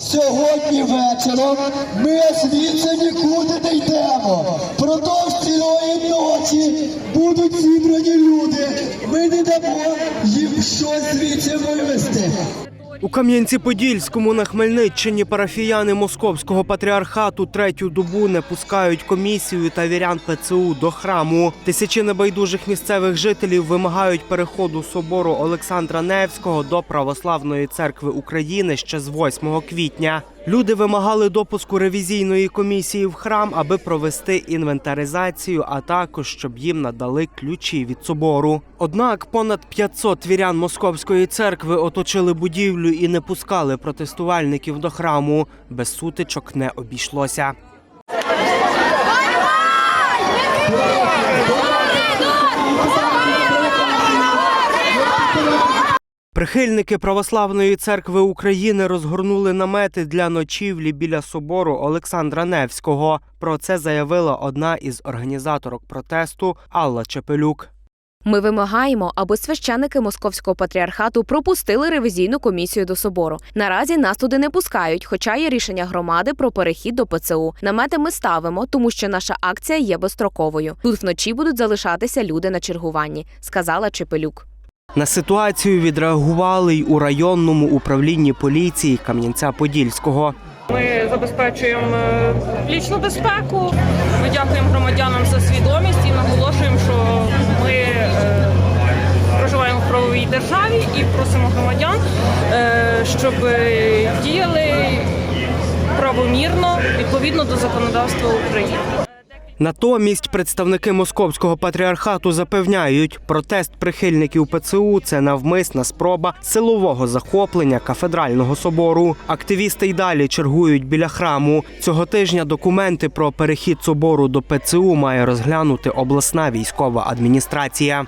Сьогодні вечором ми звідси нікуди не йдемо. Продовж цілої ночі будуть зібрані люди. Ми не дамо їм щось звідси вивезти. У Кам'янці-Подільському на Хмельниччині парафіяни Московського патріархату третю добу не пускають комісію та вірян ПЦУ до храму. Тисячі небайдужих місцевих жителів вимагають переходу собору Олександра Невського до Православної церкви України ще з 8 квітня. Люди вимагали допуску ревізійної комісії в храм, аби провести інвентаризацію, а також щоб їм надали ключі від собору. Однак понад 500 вірян московської церкви оточили будівлю і не пускали протестувальників до храму. Без сутичок не обійшлося. Прихильники Православної церкви України розгорнули намети для ночівлі біля собору Олександра Невського. Про це заявила одна із організаторок протесту Алла Чепелюк. Ми вимагаємо, аби священники московського патріархату пропустили ревізійну комісію до собору. Наразі нас туди не пускають, хоча є рішення громади про перехід до ПЦУ. Намети ми ставимо, тому що наша акція є безстроковою. Тут вночі будуть залишатися люди на чергуванні, сказала Чепелюк. На ситуацію відреагували й у районному управлінні поліції Кам'янця-Подільського. Ми забезпечуємо е, лічну безпеку. Ми дякуємо громадянам за свідомість і наголошуємо, що ми е, проживаємо в правовій державі і просимо громадян, е, щоб діяли правомірно відповідно до законодавства України. Натомість представники московського патріархату запевняють, протест прихильників ПЦУ це навмисна спроба силового захоплення кафедрального собору. Активісти й далі чергують біля храму. Цього тижня документи про перехід собору до ПЦУ має розглянути обласна військова адміністрація.